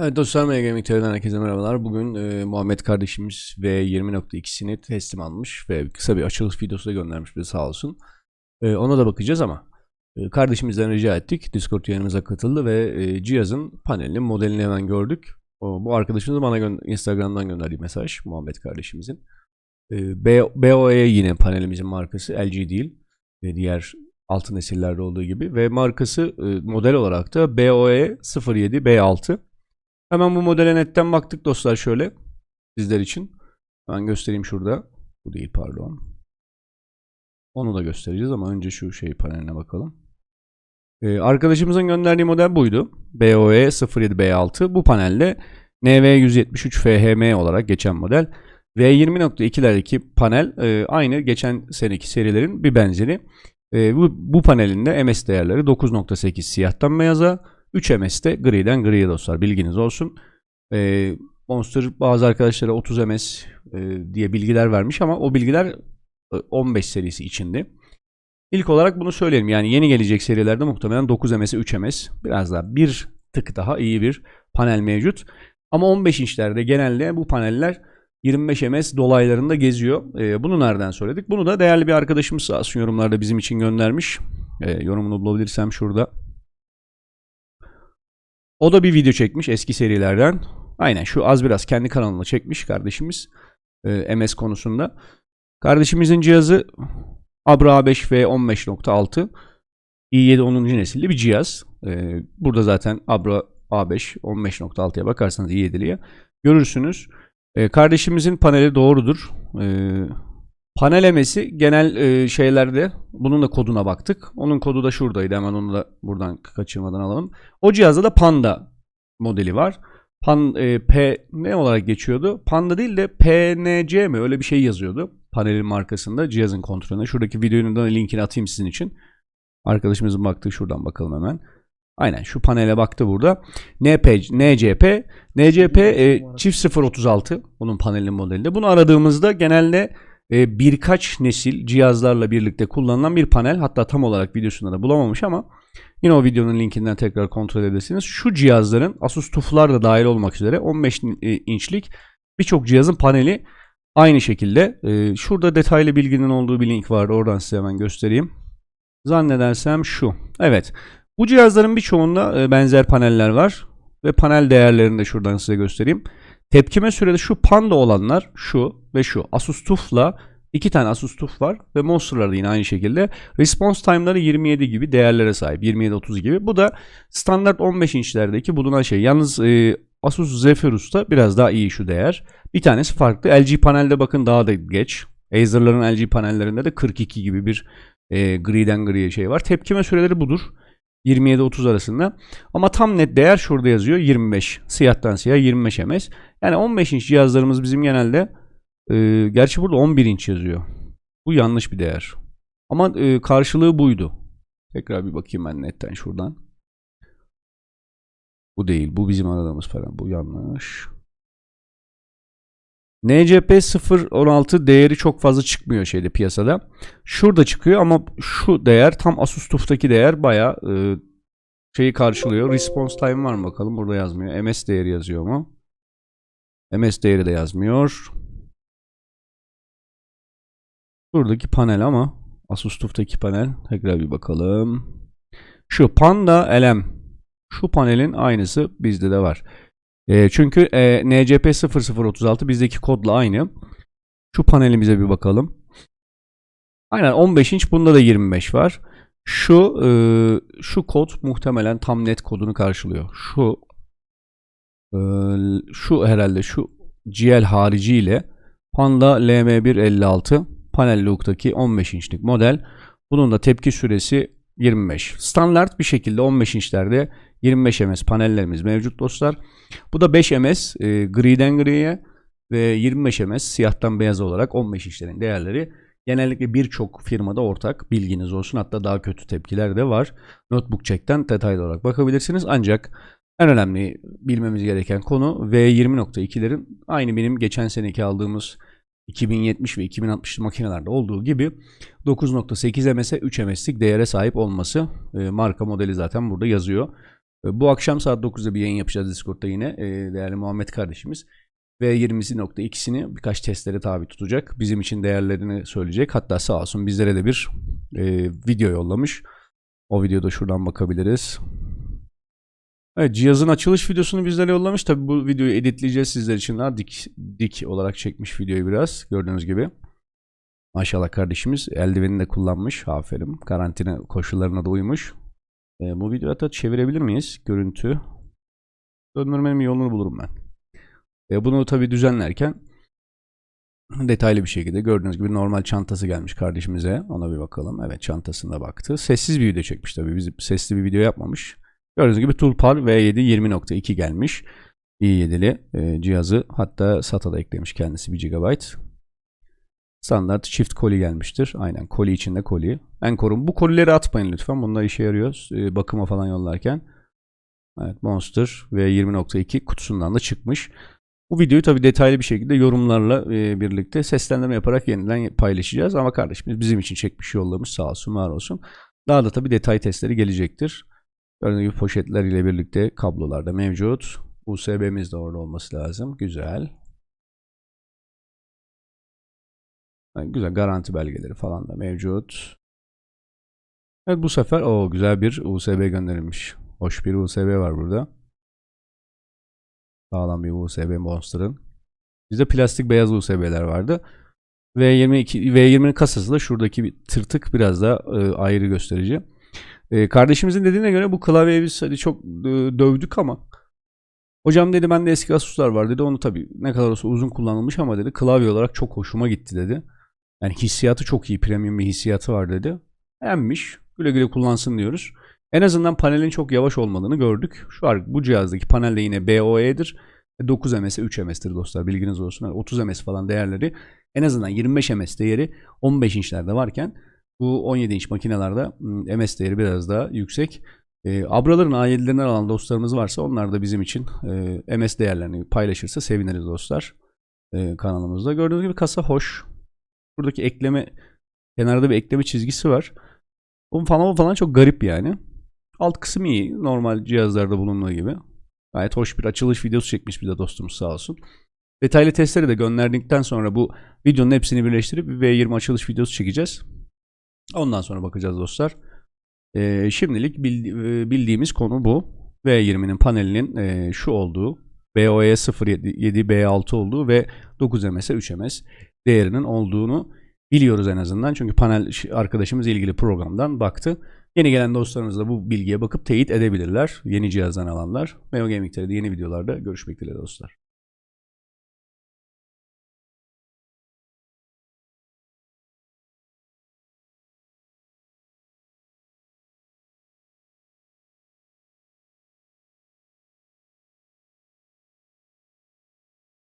Evet dostlar Gaming TV'den herkese merhabalar. Bugün e, Muhammed kardeşimiz V20.2'sini teslim almış ve kısa bir açılış videosu da göndermiş bize sağ olsun. E, ona da bakacağız ama e, kardeşimizden rica ettik. Discord yayınımıza katıldı ve e, cihazın panelini, modelini hemen gördük. O, bu arkadaşımız bana gö- Instagram'dan gönderdiği mesaj Muhammed kardeşimizin. E, BOE yine panelimizin markası LG değil. E, diğer altı nesillerde olduğu gibi ve markası e, model olarak da BOE 07 B6. Hemen bu modele netten baktık dostlar şöyle sizler için. Ben göstereyim şurada. Bu değil pardon. Onu da göstereceğiz ama önce şu şey paneline bakalım. Ee, arkadaşımızın gönderdiği model buydu. BOE 07B6. Bu panelde NV173FHM olarak geçen model. V20.2'lerdeki panel e, aynı geçen seneki serilerin bir benzeri. E, bu, bu panelinde MS değerleri 9.8 siyahtan beyaza, 3 MS'de griden griye dostlar bilginiz olsun. Ee, Monster bazı arkadaşlara 30 MS e, diye bilgiler vermiş ama o bilgiler e, 15 serisi içinde. İlk olarak bunu söyleyelim. Yani yeni gelecek serilerde muhtemelen 9 MS'e 3 MS biraz daha bir tık daha iyi bir panel mevcut. Ama 15 inçlerde genelde bu paneller 25 ms dolaylarında geziyor. Ee, bunu nereden söyledik? Bunu da değerli bir arkadaşımız sağ olsun yorumlarda bizim için göndermiş. Ee, yorumunu bulabilirsem şurada. O da bir video çekmiş eski serilerden. Aynen şu az biraz kendi kanalına çekmiş kardeşimiz. e, MS konusunda. Kardeşimizin cihazı Abra A5 v 15.6 i7 10. nesilli bir cihaz. E, burada zaten Abra A5 15.6'ya bakarsanız i7'liye görürsünüz. E, kardeşimizin paneli doğrudur. E, panel emesi genel e, şeylerde bunun da koduna baktık. Onun kodu da şuradaydı. Hemen onu da buradan kaçırmadan alalım. O cihazda da Panda modeli var. Pan, e, P ne olarak geçiyordu? Panda değil de PNC mi? Öyle bir şey yazıyordu. Panelin markasında cihazın kontrolüne. Şuradaki videonun da linkini atayım sizin için. Arkadaşımızın baktığı şuradan bakalım hemen. Aynen şu panele baktı burada. NP, NCP, NCP e, çift 036 bunun panelin modelinde. Bunu aradığımızda genelde e, birkaç nesil cihazlarla birlikte kullanılan bir panel. Hatta tam olarak videosunda da bulamamış ama yine o videonun linkinden tekrar kontrol edersiniz. Şu cihazların Asus TUF'lar da dahil olmak üzere 15 e, inçlik birçok cihazın paneli aynı şekilde. E, şurada detaylı bilginin olduğu bir link vardı. Oradan size hemen göstereyim. Zannedersem şu. Evet. Bu cihazların birçoğunda e, benzer paneller var. Ve panel değerlerini de şuradan size göstereyim. Tepkime sürede şu panda olanlar şu ve şu. Asus TUF'la iki tane Asus TUF var ve Monster'lar da yine aynı şekilde. Response time'ları 27 gibi değerlere sahip. 27-30 gibi. Bu da standart 15 inçlerdeki bulunan şey. Yalnız e, Asus Zephyrus'ta biraz daha iyi şu değer. Bir tanesi farklı. LG panelde bakın daha da geç. Acer'ların LG panellerinde de 42 gibi bir e, griden griye şey var. Tepkime süreleri budur. 27-30 arasında. Ama tam net değer şurada yazıyor 25. Siyahtan siyah 25 ms. Yani 15 inç cihazlarımız bizim genelde e, gerçi burada 11 inç yazıyor. Bu yanlış bir değer. Ama e, karşılığı buydu. Tekrar bir bakayım ben netten şuradan. Bu değil. Bu bizim aradığımız para. Bu yanlış. NCP 0.16 değeri çok fazla çıkmıyor şeyde piyasada. Şurada çıkıyor ama şu değer tam Asus TUF'taki değer bayağı e, şeyi karşılıyor. Response time var mı bakalım burada yazmıyor. MS değeri yazıyor mu? MS değeri de yazmıyor. Buradaki panel ama Asus TUF'taki panel tekrar bir bakalım. Şu Panda LM şu panelin aynısı bizde de var. E, çünkü e, NCP 0036 bizdeki kodla aynı. Şu panelimize bir bakalım. Aynen 15 inç bunda da 25 var. Şu e, şu kod muhtemelen tam net kodunu karşılıyor. Şu e, şu herhalde şu GL hariciyle Panda LM156 panel look'taki 15 inçlik model. Bunun da tepki süresi 25. Standart bir şekilde 15 inçlerde 25 ms panellerimiz mevcut dostlar. Bu da 5 ms e, griden griye ve 25 ms siyahtan beyaz olarak 15 inçlerin değerleri genellikle birçok firmada ortak bilginiz olsun. Hatta daha kötü tepkiler de var. Notebook Check'ten detaylı olarak bakabilirsiniz. Ancak en önemli bilmemiz gereken konu V20.2'lerin aynı benim geçen seneki aldığımız 2070 ve 2060 makinelerde olduğu gibi 9.8 MS'e 3 MS'lik değere sahip olması. E, marka modeli zaten burada yazıyor. E, Bu akşam saat 9'da bir yayın yapacağız Discord'da yine. E, Değerli Muhammed kardeşimiz. V20.2'sini birkaç testlere tabi tutacak. Bizim için değerlerini söyleyecek. Hatta sağ olsun bizlere de bir e, video yollamış. O videoda şuradan bakabiliriz. Evet cihazın açılış videosunu bizlere yollamış. Tabi bu videoyu editleyeceğiz sizler için. Daha dik, dik olarak çekmiş videoyu biraz. Gördüğünüz gibi. Maşallah kardeşimiz eldivenini de kullanmış. Aferin. Karantina koşullarına da uymuş. E, bu videoyu hatta çevirebilir miyiz? Görüntü. Döndürmenin yolunu bulurum ben. E, bunu tabi düzenlerken detaylı bir şekilde gördüğünüz gibi normal çantası gelmiş kardeşimize. Ona bir bakalım. Evet çantasına baktı. Sessiz bir video çekmiş tabi. Sesli bir video yapmamış. Gördüğünüz gibi Tulpar V7 20.2 gelmiş. i7'li e, cihazı hatta SATA da eklemiş kendisi 1 GB. Standart çift koli gelmiştir. Aynen koli içinde koli. Encore'un bu kolileri atmayın lütfen. Bunlar işe yarıyor. e, bakıma falan yollarken. Evet Monster V20.2 kutusundan da çıkmış. Bu videoyu tabi detaylı bir şekilde yorumlarla e, birlikte seslendirme yaparak yeniden paylaşacağız. Ama kardeşimiz bizim için çekmiş yollamış sağ olsun var olsun. Daha da tabi detay testleri gelecektir. Gördüğünüz gibi poşetler ile birlikte kablolar da mevcut. USB'miz de orada olması lazım. Güzel. Yani güzel garanti belgeleri falan da mevcut. Evet bu sefer o güzel bir USB gönderilmiş. Hoş bir USB var burada. Sağlam bir USB Monster'ın. Bizde plastik beyaz USB'ler vardı. V22 V20'nin kasası da şuradaki bir tırtık biraz da e, ayrı gösterici. E, kardeşimizin dediğine göre bu klavyeyi biz hadi çok e, dövdük ama hocam dedi bende eski Asus'lar var dedi. Onu tabii ne kadar olsa uzun kullanılmış ama dedi klavye olarak çok hoşuma gitti dedi. Yani hissiyatı çok iyi. Premium bir hissiyatı var dedi. Beğenmiş. Güle güle kullansın diyoruz. En azından panelin çok yavaş olmadığını gördük. Şu an bu cihazdaki panelde yine BOE'dir. 9 ms 3 ms'tir dostlar bilginiz olsun. Yani 30 ms falan değerleri en azından 25 ms değeri 15 inçlerde varken bu 17 inç makinelerde ms değeri biraz daha yüksek. E, Abraların A7'lerinden alan dostlarımız varsa onlar da bizim için e, ms değerlerini paylaşırsa seviniriz dostlar. E, kanalımızda. Gördüğünüz gibi kasa hoş. Buradaki ekleme kenarda bir ekleme çizgisi var. Bu falan falan çok garip yani. Alt kısmı iyi. Normal cihazlarda bulunduğu gibi. Gayet hoş bir açılış videosu çekmiş bir de dostumuz sağ olsun. Detaylı testleri de gönderdikten sonra bu videonun hepsini birleştirip bir V20 açılış videosu çekeceğiz. Ondan sonra bakacağız dostlar. Ee, şimdilik bildiğimiz konu bu. V20'nin panelinin e, şu olduğu BOE 07 B6 olduğu ve 9 ms 3 ms değerinin olduğunu biliyoruz en azından. Çünkü panel arkadaşımız ilgili programdan baktı. Yeni gelen dostlarımız da bu bilgiye bakıp teyit edebilirler. Yeni cihazdan alanlar. Meo Gaming TV'de yeni videolarda görüşmek dileğiyle dostlar.